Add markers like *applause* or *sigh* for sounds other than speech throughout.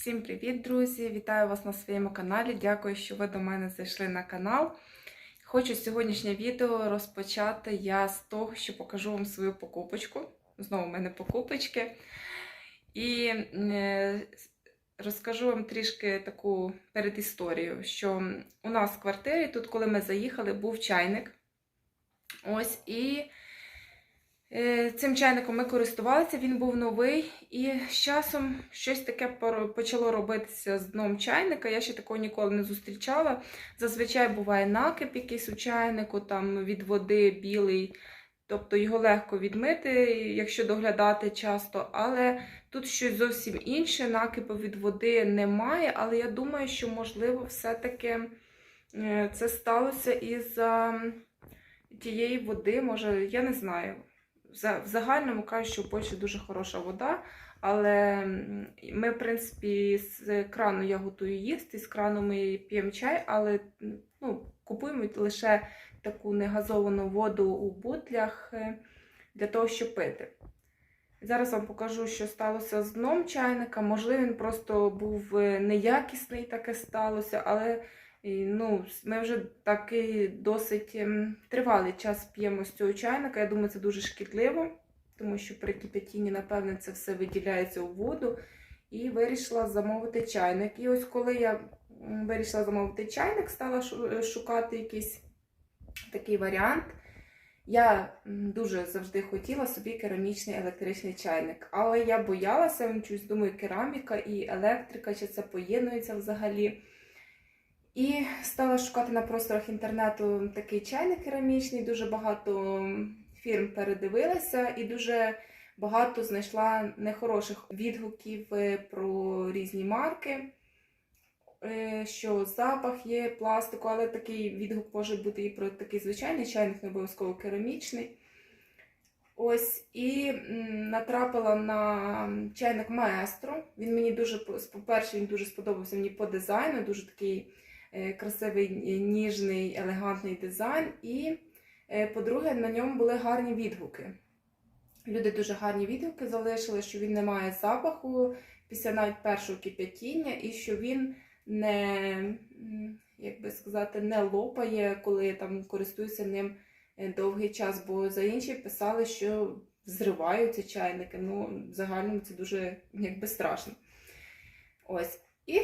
Всім привіт, друзі! Вітаю вас на своєму каналі. Дякую, що ви до мене зайшли на канал. Хочу сьогоднішнє відео розпочати я з того, що покажу вам свою покупочку. Знову в мене покупочки. І е, розкажу вам трішки таку передісторію, що у нас в квартирі, тут, коли ми заїхали, був чайник. Ось і. Е, Цим чайником ми користувалися, він був новий, і з часом щось таке почало робитися з дном чайника. Я ще такого ніколи не зустрічала. Зазвичай буває накип якийсь у чайнику, там від води білий, тобто його легко відмити, якщо доглядати часто. Але тут щось зовсім інше, накипу від води немає. Але я думаю, що можливо все-таки е, це сталося із-за тієї води, може, я не знаю. В загальному кажуть, що в Польщі дуже хороша вода, але ми, в принципі, з крану я готую їсти, з крану ми п'ємо чай, але ну, купуємо лише таку негазовану воду у бутлях е, для того, щоб пити. Зараз вам покажу, що сталося з дном чайника. Можливо, він просто був е, неякісний, таке сталося, але і, ну, ми вже такий досить ем, тривалий час п'ємо з цього чайника. Я думаю, це дуже шкідливо, тому що при кипятінні, напевне, це все виділяється у воду. І вирішила замовити чайник. І ось коли я вирішила замовити чайник, стала е, шукати якийсь такий варіант. Я дуже завжди хотіла собі керамічний електричний чайник, але я боялася, чогось думаю, кераміка і електрика, чи це поєднується взагалі. І стала шукати на просторах інтернету такий чайник керамічний. Дуже багато фірм передивилася і дуже багато знайшла нехороших відгуків е, про різні марки, е, що запах є пластику, але такий відгук може бути і про такий звичайний чайник, не обов'язково керамічний. Ось і натрапила на чайник Маестро. Він мені дуже, по-перше, він дуже сподобався мені по дизайну, дуже такий красивий, е, ніжний, елегантний дизайн. І, е, по-друге, на ньому були гарні відгуки. Люди дуже гарні відгуки залишили, що він не має запаху після навіть першого кип'ятіння, і що він не, як би сказати, не лопає, коли там користуюся ним е, довгий час. Бо за інші писали, що зриваються чайники. Ну, загальному це дуже якби страшно. Чайник І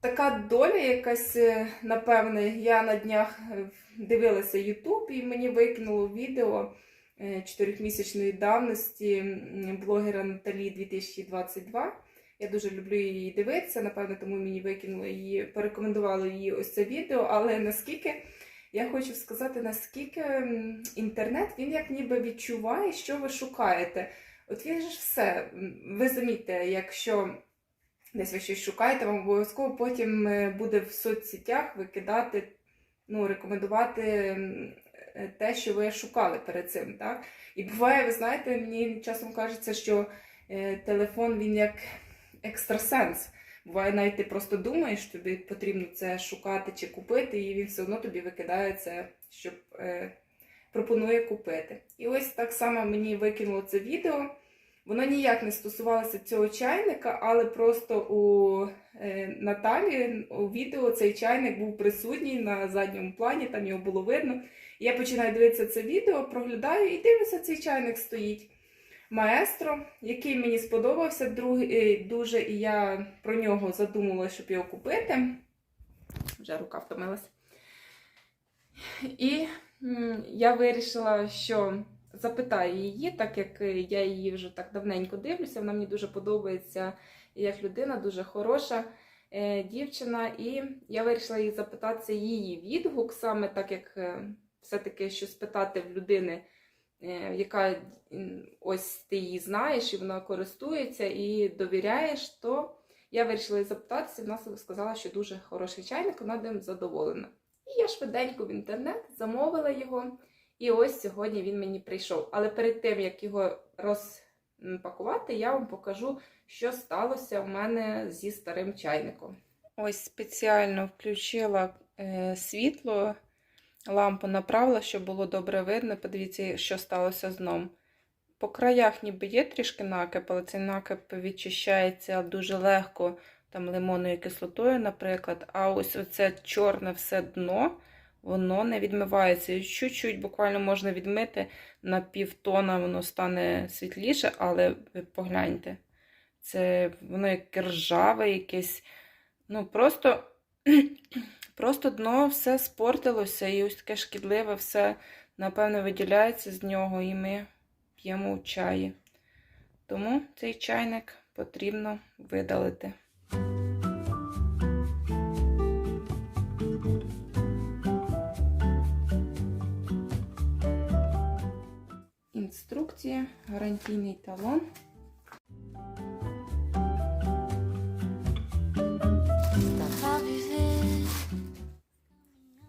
така доля якась, е, напевне, я на днях е, дивилася YouTube і мені викинуло відео е, чотирьохмісячної давності блогера Наталі 2022. Я дуже люблю її дивитися, напевно, тому мені викинуло її, порекомендувало її ось це відео. Але наскільки я хочу сказати, наскільки інтернет він як ніби відчуває, що ви шукаєте. От він же все. Ви замітьте, якщо десь ви щось шукаєте, вам обов'язково потім е, буде в соцсетях викидати, ну, рекомендувати е, те, що ви шукали перед цим. Так? І буває, ви знаєте, мені часом кажеться, що е, телефон він як екстрасенс. Буває, навіть ти просто думаєш, тобі потрібно це шукати чи купити, і він все одно тобі викидає це, щоб е, пропонує купити. І ось так само мені викинуло це відео. Воно ніяк не стосувалося цього чайника, але просто у е, Наталі у відео цей чайник був присутній на задньому плані, там його було видно. Я починаю дивитися це відео, проглядаю і дивлюся, цей чайник стоїть. Маестро, який мені сподобався е, дуже, і я про нього задумала, щоб його купити. Вже рука втомилася. І я вирішила, що запитаю її, так як е, я її вже так давненько дивлюся, вона мені дуже подобається як людина, дуже хороша е, дівчина. І я вирішила її запитатися її відгук, саме так як е, все-таки що спитати в людини, яка ось ти її знаєш, і вона користується і довіряєш, то я вирішила її запитатися, вона сказала, що дуже хороший чайник, вона ним задоволена. І я швиденько в інтернет замовила його. І ось сьогодні він мені прийшов. Але перед тим, як його розпакувати, я вам покажу, що сталося у мене зі старим чайником. Ось спеціально включила е, світло, лампу направила, щоб було добре видно. Подивіться, що сталося з дном. По краях ніби є трішки накип, але цей накип відчищається дуже легко там лимонною кислотою, наприклад. А ось оце чорне все дно, воно не відмивається. Чуть-чуть буквально можна відмити на півтона, воно стане світліше, але ви погляньте. Це воно як ржаве, якесь. Ну, просто, *clears throat* просто дно все спортилося, і ось таке шкідливе все, напевно, виділяється з нього, і ми п'ємо в чаї. Тому цей чайник потрібно видалити. Інструкція, гарантійний талон.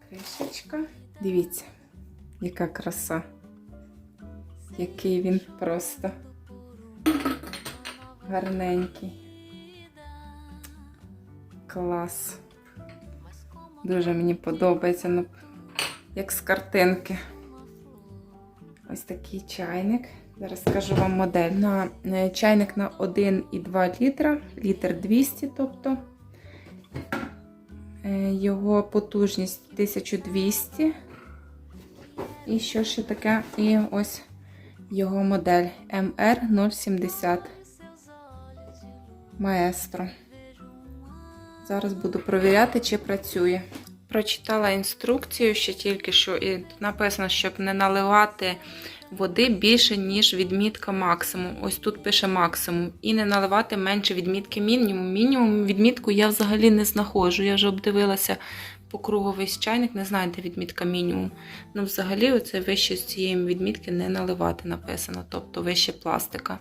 Кришечка. Дивіться, яка краса. Який він просто гарненький. Клас. Дуже мені подобається, ну, як з картинки. Ось такий чайник. Зараз скажу вам модель. На, е, чайник на 1,2 літра, літр 200, тобто Е, його потужність 1200. І що ще таке? І ось його модель MR070 Маестро. Зараз буду провіряти, чи працює. Прочитала інструкцію ще тільки що, і написано, щоб не наливати води більше, ніж відмітка максимум. Ось тут пише максимум. І не наливати менше відмітки мінімум. Мінімум відмітку я взагалі не знаходжу. Я вже обдивилася по кругу весь чайник, не знаю, де відмітка мінімум. Ну, взагалі, оце вище з цієї відмітки не наливати написано, тобто вище пластика.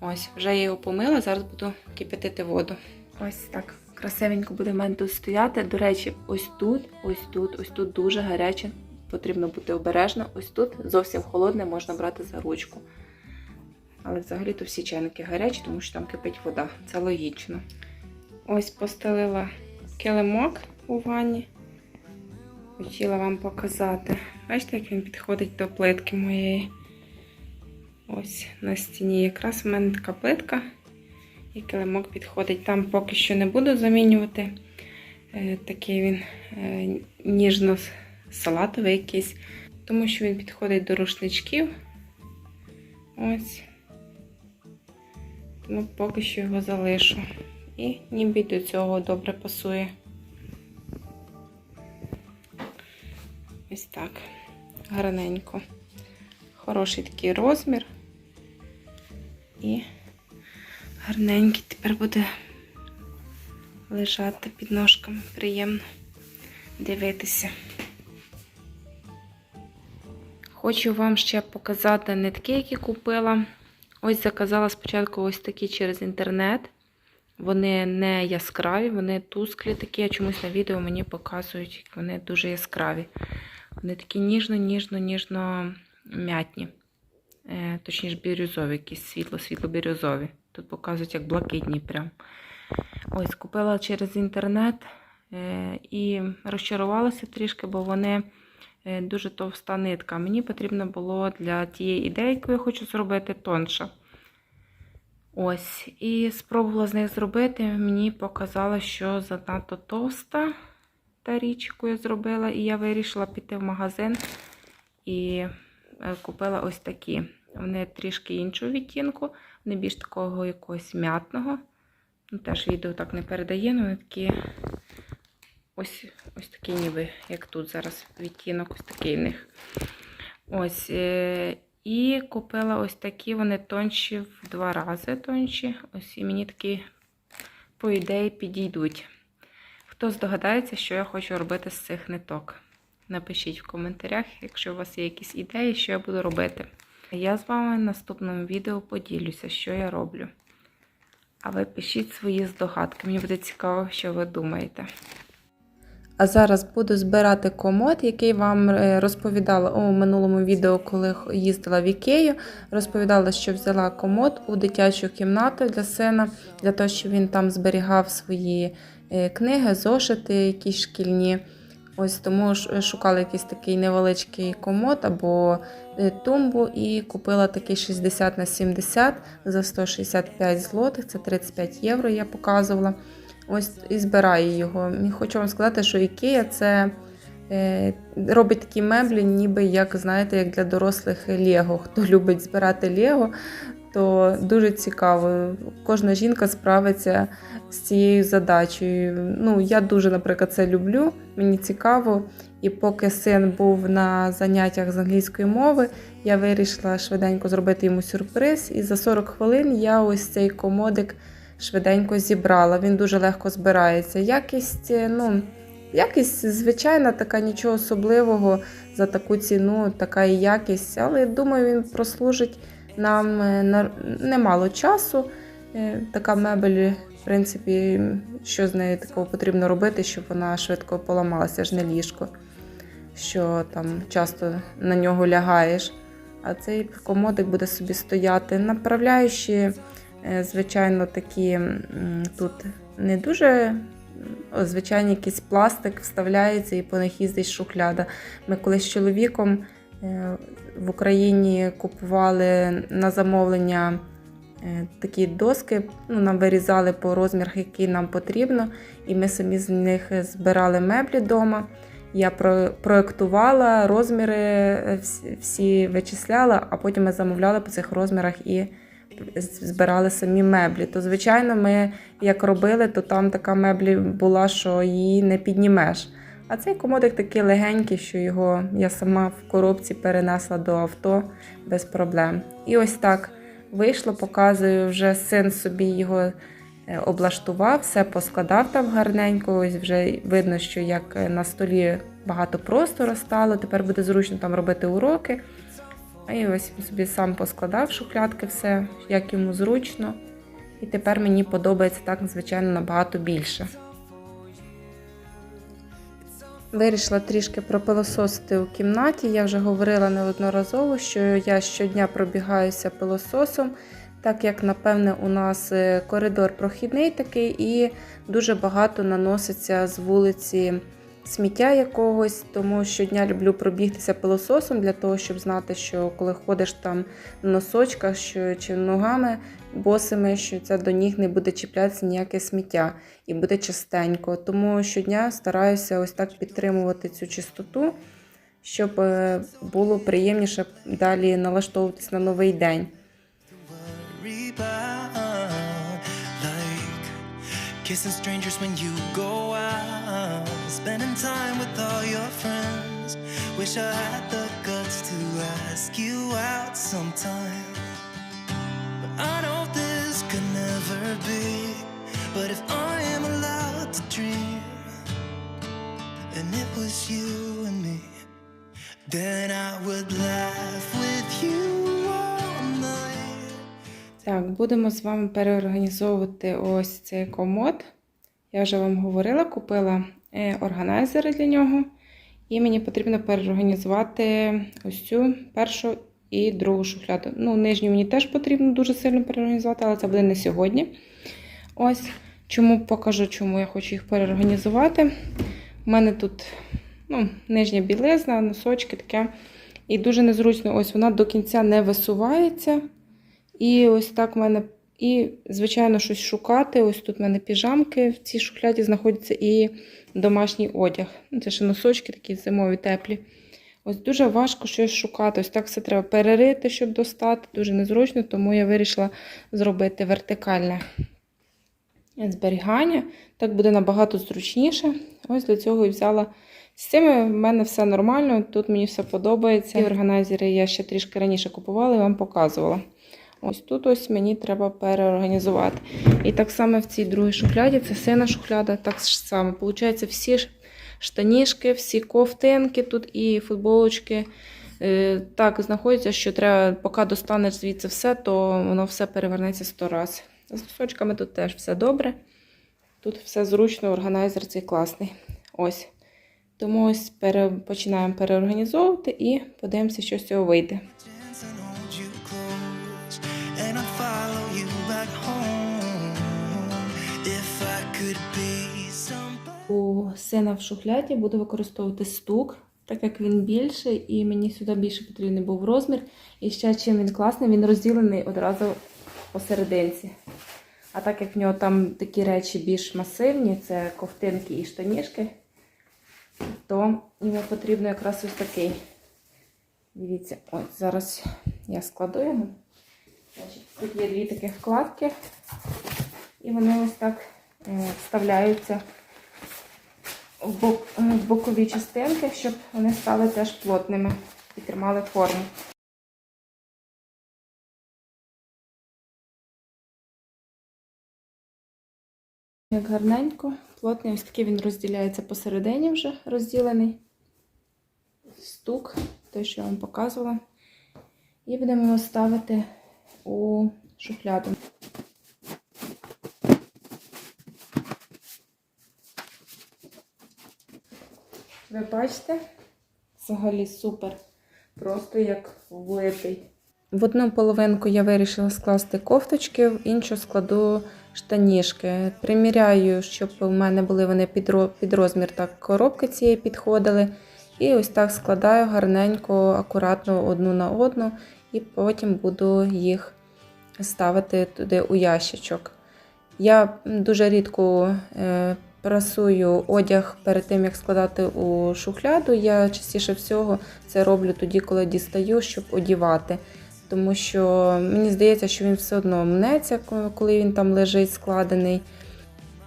Ось, вже я його помила, зараз буду кипятити воду. Ось так. Красивенько буде в мене тут стояти. До речі, ось тут, ось тут, ось тут дуже гаряче. Потрібно бути обережно. Ось тут зовсім холодне, можна брати за ручку. Але взагалі то всі чайники гарячі, тому що там кипить вода. Це логічно. Ось постелила килимок у ванні. Хотіла вам показати. Бачите, як він підходить до плитки моєї. Ось на стіні. Якраз у мене така плитка. І килимок підходить. Там поки що не буду замінювати. Е, Такий він е, ніжно-салатовий якийсь, тому що він підходить до рушничків. Ось. Тому поки що його залишу. І ніби до цього добре пасує. Ось так. Гарненько. Хороший такий розмір. І гарненький тепер буде лежати під ножками. Приємно дивитися. Хочу вам ще показати нитки, які купила. Ось заказала спочатку ось такі через інтернет. Вони не яскраві, вони тусклі такі, а чомусь на відео мені показують, як вони дуже яскраві. Вони такі ніжно-ніжно-ніжно м'ятні. Е, точніше, бірюзові, якісь світло-світло-бірюзові. Тут показують як блакитні прям. Ось, купила через інтернет е, і розчарувалася трішки, бо вони е, дуже товста нитка. Мені потрібно було для тієї ідеї, яку я хочу зробити, тонша. Ось, і спробувала з них зробити. Мені показало, що занадто товста та річ, яку я зробила, і я вирішила піти в магазин і е, купила ось такі. Вони трішки іншого відтінку, вони більш такого якогось м'ятного. Ну, Теж відео так не передає, але вони такі ось ось такий ніби, як тут зараз відтінок, ось такий в них. Ось. е, І купила ось такі, вони тонші в два рази тонші. Ось і мені такі, по ідеї, підійдуть. Хто здогадається, що я хочу робити з цих ниток? Напишіть в коментарях, якщо у вас є якісь ідеї, що я буду робити. Я з вами в наступному відео поділюся, що я роблю. А ви пишіть свої здогадки. Мені буде цікаво, що ви думаєте. А зараз буду збирати комод, який вам е, розповідала у минулому відео, коли їздила в Ікею. Розповідала, що взяла комод у дитячу кімнату для сина, для того, щоб він там зберігав свої е, книги, зошити, якісь шкільні. Ось тому ж шукала якийсь такий невеличкий комод або е, тумбу і купила такий 60 на 70 за 165 злотих, це 35 євро, я показувала. Ось і збираю його. Хочу вам сказати, що Ікея це е, робить такі меблі, ніби як знаєте, як для дорослих Лего. Хто любить збирати Лего, то дуже цікаво. Кожна жінка справиться з цією задачею. Ну, я дуже, наприклад, це люблю, мені цікаво. І поки син був на заняттях з англійської мови, я вирішила швиденько зробити йому сюрприз. І за 40 хвилин я ось цей комодик швиденько зібрала. Він дуже легко збирається. Якість, е, ну, якість звичайна, така нічого особливого за таку ціну, така і якість. Але думаю, він прослужить нам е, немало часу. Е, Така мебель, в принципі, що з нею такого потрібно робити, щоб вона швидко поламалася, ж не ліжко, що там часто на нього лягаєш. А цей комодик буде собі стояти. Направляючи, е, звичайно, такі тут не дуже. о, Звичайний якийсь пластик вставляється і по них їздить шухляда. Ми колись з чоловіком в Україні купували на замовлення е, такі доски, ну, нам вирізали по розмірах, які нам потрібно, і ми самі з них збирали меблі вдома. Я про- проектувала розміри, е, всі вичисляла, а потім ми замовляли по цих розмірах і збирали самі меблі. То, звичайно, ми як робили, то там така меблі була, що її не піднімеш. А цей комодик такий легенький, що його я сама в коробці перенесла до авто без проблем. І ось так вийшло, показую, вже син собі його е, облаштував, все поскладав там гарненько. Ось вже видно, що як е, на столі багато простору стало. Тепер буде зручно там робити уроки. А і ось він собі сам поскладав шухлядки, все, як йому зручно. І тепер мені подобається так, звичайно, набагато більше. Вирішила трішки пропилососити у кімнаті. Я вже говорила неодноразово, що я щодня пробігаюся пилососом, так як, напевне, у нас е, коридор прохідний такий, і дуже багато наноситься з вулиці сміття якогось. Тому щодня люблю пробігтися пилососом для того, щоб знати, що коли ходиш там на носочках що, чи ногами босими, що це до ніг не буде чіплятися ніяке сміття і буде чистенько. Тому щодня стараюся ось так підтримувати цю чистоту, щоб е, було приємніше далі налаштовуватись на новий день. Kissing strangers when you go out, spending time with all your friends. Wish I had the guts to ask you out sometime. But I know this could never be. But if I am allowed to dream, and it was you and me, then I would laugh with you. Так, будемо з вами переорганізовувати ось цей комод. Я вже вам говорила, купила е, органайзери для нього. І мені потрібно переорганізувати ось цю першу і другу шухляду. Ну, нижню мені теж потрібно дуже сильно переорганізувати, але це буде не сьогодні. Ось чому покажу, чому я хочу їх переорганізувати. У мене тут ну, нижня білизна, носочки таке. І дуже незручно, ось вона до кінця не висувається. І ось так в мене. І, звичайно, щось шукати. Ось тут в мене піжамки в цій шухляді знаходяться і домашній одяг. Ну, Це ще носочки такі зимові теплі. Ось дуже важко щось шукати. Ось так все треба перерити, щоб достати. Дуже незручно, тому я вирішила зробити вертикальне зберігання. Так буде набагато зручніше. Ось для цього і взяла. З цими в мене все нормально, тут мені все подобається. І органайзери я ще трішки раніше купувала і вам показувала. Ось тут ось мені треба переорганізувати. І так само в цій другій шухляді, це сина шухляда, так само. Получається, всі штанішки, всі ковтинки тут і футболочки. е, Так знаходяться, що треба, поки достанеш звідси все, то воно все перевернеться сто раз. З носочками тут теж все добре. Тут все зручно, органайзер цей класний. Ось. Тому ось пере... починаємо переорганізовувати і подивимося, що з цього вийде. У сина в шухляді буду використовувати стук, так як він більший, і мені сюди більше потрібний був розмір. І ще чим він класний, він розділений одразу посерединці. А так як в нього там такі речі більш масивні, це ковтинки і штанішки, то йому потрібно якраз ось такий. Дивіться, ось зараз я складу його. Тут є дві такі вкладки, і вони ось так е, вставляються бокові частинки, щоб вони стали теж плотними і тримали форму. Як гарненько, плотний, ось такий він розділяється посередині вже розділений. Стук, той, що я вам показувала. І будемо його ставити у шухляду. Ви бачите? Взагалі супер. Просто як влитий. В одну половинку я вирішила скласти кофточки, в іншу складу штанішки. Приміряю, щоб у мене були вони під розмір так коробки цієї підходили. І ось так складаю гарненько, акуратно одну на одну, і потім буду їх ставити туди у ящичок. Я дуже рідко е, прасую одяг перед тим, як складати у шухляду. Я частіше всього це роблю тоді, коли дістаю, щоб одівати. Тому що мені здається, що він все одно мнеться, коли він там лежить складений.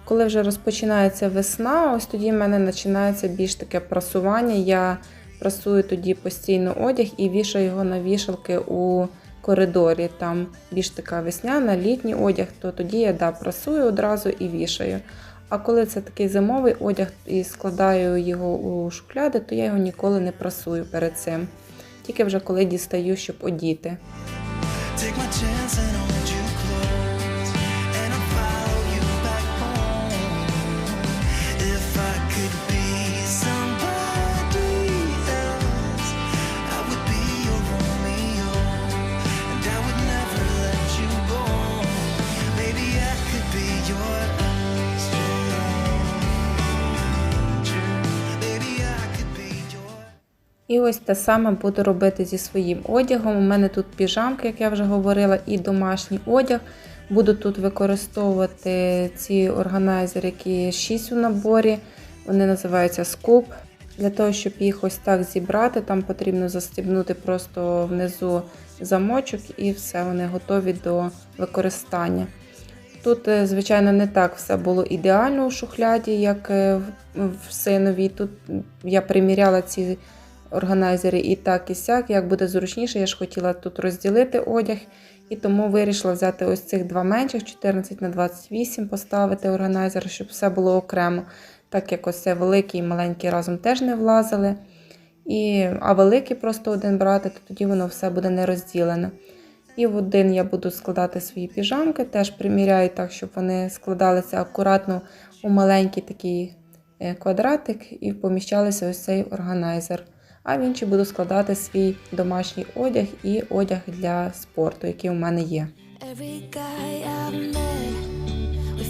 Коли вже розпочинається весна, ось тоді в мене починається більш таке прасування. Я прасую тоді постійно одяг і вішаю його на вішалки у коридорі. Там більш така весняна, літній одяг, то тоді я да, прасую одразу і вішаю. А коли це такий зимовий одяг і складаю його у шухляди, то я його ніколи не прасую перед цим. Тільки вже коли дістаю, щоб одіти. Take my І ось те саме буду робити зі своїм одягом. У мене тут піжамки, як я вже говорила, і домашній одяг. Буду тут використовувати ці органайзери, які 6 у наборі. Вони називаються скуп. Для того, щоб їх ось так зібрати, там потрібно застібнути просто внизу замочок і все, вони готові до використання. Тут, е, звичайно, не так все було ідеально у шухляді, як е, в- синовій. Тут я приміряла ці органайзери і так, і сяк, як буде зручніше. Я ж хотіла тут розділити одяг, і тому вирішила взяти ось цих два менших 14 на 28 поставити органайзер, щоб все було окремо. Так як ось це великий і маленький разом теж не влазили. І, а великий просто один брати, то тоді воно все буде не розділене. І в один я буду складати свої піжамки, теж приміряю так, щоб вони складалися акуратно у маленький такий е, квадратик і поміщалися ось цей органайзер. А в інший буду складати свій домашній одяг і одяг для спорту, який у мене є. Every guy I've met, we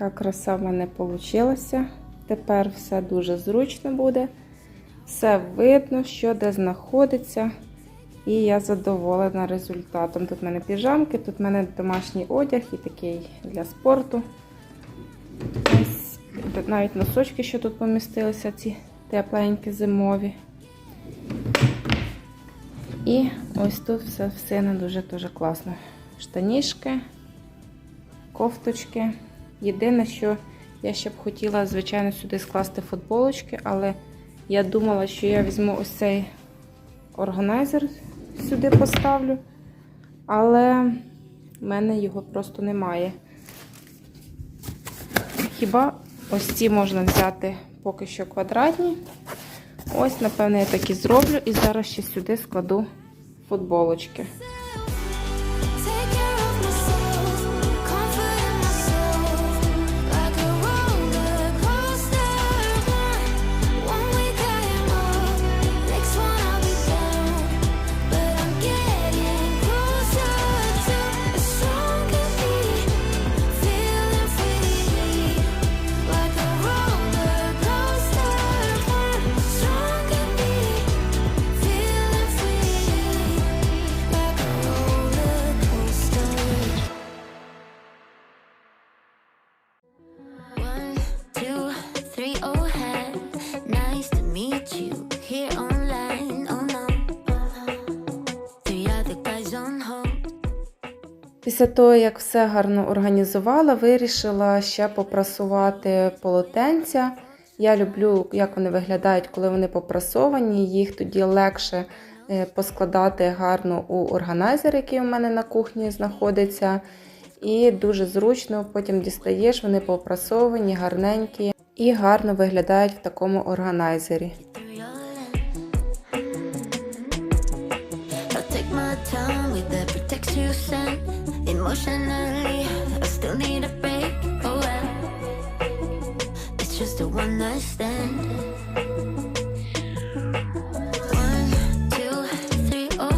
яка краса в мене вийшла. Тепер все дуже зручно буде. Все видно, що де знаходиться. І я задоволена результатом. Тут в мене піжамки, тут в мене домашній одяг і такий для спорту. Ось навіть носочки, що тут помістилися, ці тепленькі зимові. І ось тут все в сина дуже дуже класно. Штанішки, кофточки. Єдине, що я ще б хотіла, звичайно, сюди скласти футболочки, але я думала, що я візьму ось цей органайзер сюди поставлю, але в мене його просто немає. Хіба ось ці можна взяти поки що квадратні. Ось, напевно, я так і зроблю. І зараз ще сюди складу футболочки. Після того, як все гарно організувала, вирішила ще попрасувати полотенця. Я люблю, як вони виглядають, коли вони попрасовані. Їх тоді легше е, поскладати гарно у органайзер, який у мене на кухні знаходиться. І дуже зручно потім дістаєш, вони попрасовані, гарненькі і гарно виглядають в такому органайзері. Emotionally, I still need a break. Oh well, it's just a one night stand. Oh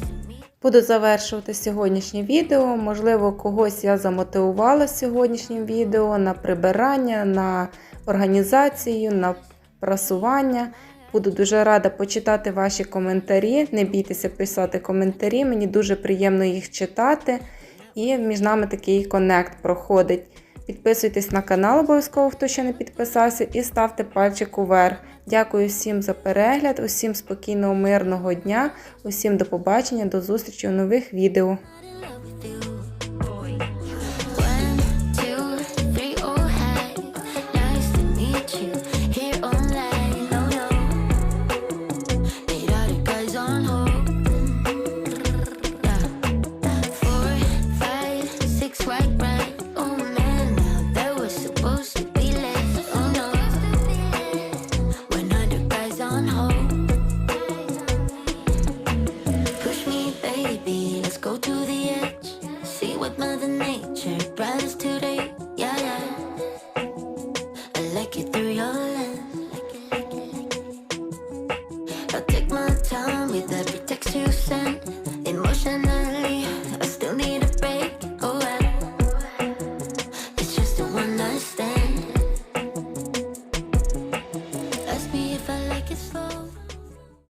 to meet. Буду завершувати сьогоднішнє відео. Можливо, когось я замотивувала сьогоднішнім відео на прибирання, на організацію, на прасування. Буду дуже рада почитати ваші коментарі. Не бійтеся писати коментарі, мені дуже приємно їх читати. І між нами такий коннект проходить. Підписуйтесь на канал обов'язково, хто ще не підписався, і ставте пальчик уверх. Дякую всім за перегляд, усім спокійного, мирного дня, усім до побачення, до зустрічі у нових відео.